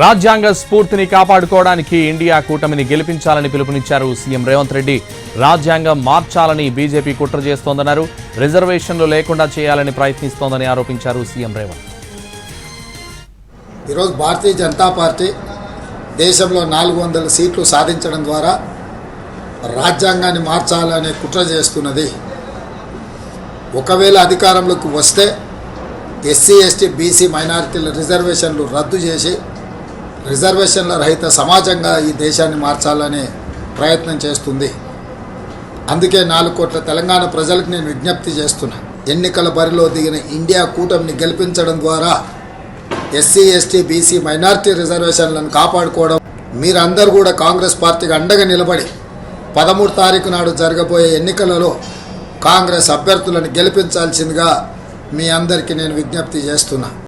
రాజ్యాంగ స్ఫూర్తిని కాపాడుకోవడానికి ఇండియా కూటమిని గెలిపించాలని పిలుపునిచ్చారు సీఎం రేవంత్ రెడ్డి. రాజ్యాంగం మార్చాలని బీజేపీ కుట్ర చేస్తోందన్నారు. రిజర్వేషన్లు లేకుండా చేయాలని ప్రయత్నిస్తోందని ఆరోపించారు సీఎం రేవంత్. ఈరోజు భారతీయ జనతా పార్టీ దేశంలో నాలుగు వందల సీట్లు సాధించడం ద్వారా రాజ్యాంగాన్ని మార్చాలనే కుట్ర చేస్తున్నది. ఒకవేళ అధికారంలోకి వస్తే ఎస్సీ ఎస్టీ బీసీ మైనారిటీల రిజర్వేషన్లు రద్దు చేసి రిజర్వేషన్ల రహిత సమాజంగా ఈ దేశాన్ని మార్చాలనే ప్రయత్నం చేస్తుంది. అందుకే నాలుగు కోట్ల తెలంగాణ ప్రజలకు నేను విజ్ఞప్తి చేస్తున్నా. ఎన్నికల బరిలో దిగిన ఇండియా కూటమిని గెలిపించడం ద్వారా ఎస్సీ ఎస్టీ బీసీ మైనార్టీ రిజర్వేషన్లను కాపాడుకోవడం మీరందరూ కూడా కాంగ్రెస్ పార్టీకి అండగా నిలబడి పదమూడు తారీఖు నాడు జరగబోయే ఎన్నికలలో కాంగ్రెస్ అభ్యర్థులను గెలిపించాల్సిందిగా మీ అందరికీ నేను విజ్ఞప్తి చేస్తున్నా.